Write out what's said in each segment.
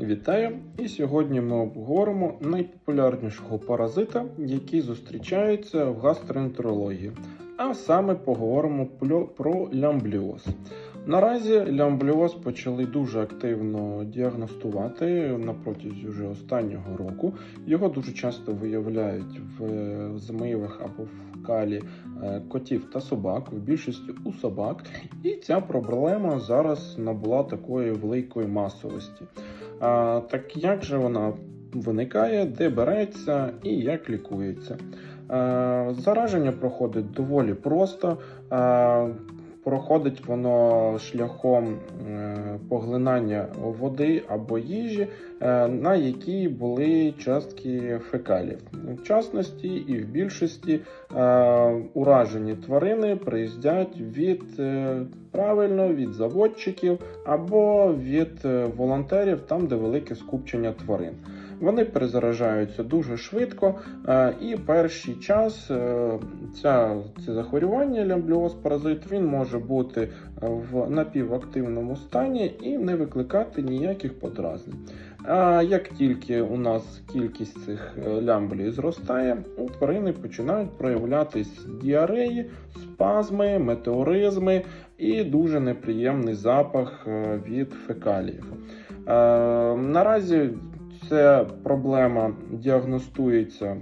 Вітаю! І сьогодні ми обговоримо найпопулярнішого паразита, який зустрічається в гастроентерології. А саме поговоримо про лямбліоз. Наразі лямбліоз почали дуже активно діагностувати на протязі вже останнього року. Його дуже часто виявляють в змивах або в калі е, котів та собак, в більшості у собак. І ця проблема зараз набула такої великої масовості. А, так як же вона виникає, де береться і як лікується? А, зараження проходить доволі просто. Проходить воно шляхом е, поглинання води або їжі, е, на якій були частки фекалів. В частності і в більшості е, уражені тварини приїздять від правильно від заводчиків або від волонтерів, там де велике скупчення тварин. Вони перезаражаються дуже швидко, е, і перший час е, ця, це захворювання лямбліоз паразит він може бути е, в напівактивному стані і не викликати ніяких подразнень. А як тільки у нас кількість цих лямблій зростає, у тварини починають проявлятись діареї, спазми, метеоризми і дуже неприємний запах від фекаліїв. Наразі ця проблема діагностується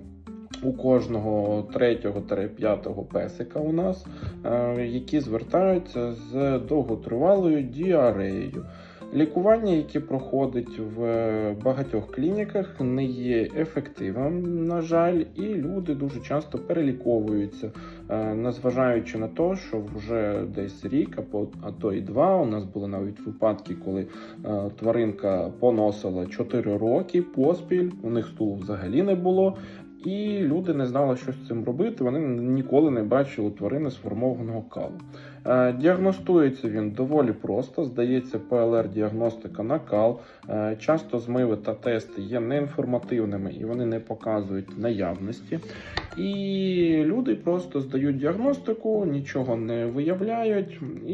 у кожного третього-п'ятого песика у нас, е, які звертаються з довготривалою діареєю. Лікування, яке проходить в багатьох клініках, не є ефективним, на жаль, і люди дуже часто переліковуються, е, незважаючи на те, що вже десь рік, а то і два. У нас були навіть випадки, коли е, тваринка поносила 4 роки поспіль, у них стулу взагалі не було. І люди не знали, що з цим робити. Вони ніколи не бачили тварини сформованого калу. Е, Діагностується він доволі просто. Здається, ПЛР-діагностика на кал. Е, Часто змиви та тести є неінформативними і вони не показують наявності. І люди просто здають діагностику, нічого не виявляють, і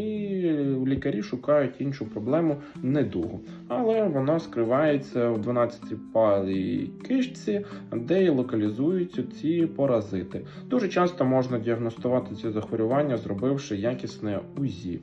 лікарі шукають іншу проблему недугу. Але вона скривається в 12-палій кишці, де і локалізуються ці паразити. Дуже часто можна діагностувати ці захворювання, зробивши якісне УЗІ.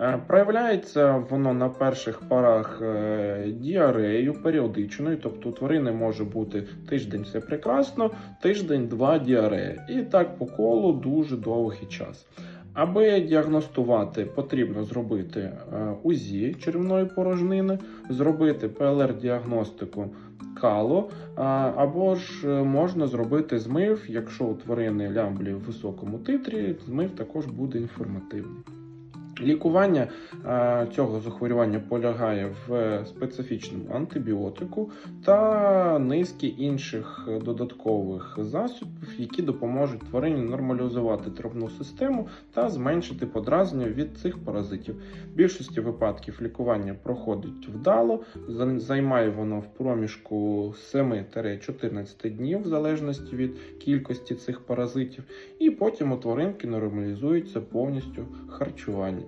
Е, Проявляється воно на перших парах діареєю діарею періодичною, тобто у тварини може бути тиждень все прекрасно, тиждень-два діарея. І так по колу дуже довгий час. Аби діагностувати, потрібно зробити е, УЗІ червної порожнини, зробити ПЛР-діагностику кало, або ж е, можна зробити змив, якщо у тварини лямблі в високому титрі, змив також буде інформативний. Лікування е, цього захворювання полягає в специфічному антибіотику та низки інших додаткових засобів, які допоможуть тварині нормалізувати травну систему та зменшити подразнення від цих паразитів. В більшості випадків лікування проходить вдало, займає воно в проміжку 7-14 днів, в залежності від кількості цих паразитів, і потім у тваринки нормалізується повністю харчування.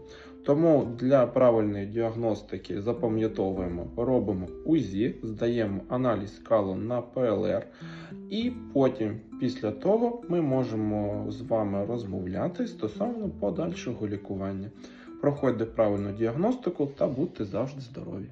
Тому для правильної діагностики запам'ятовуємо, робимо УЗІ, здаємо аналіз калу на ПЛР, і потім, після того, ми можемо з вами розмовляти стосовно подальшого лікування. Проходьте правильну діагностику та будьте завжди здорові!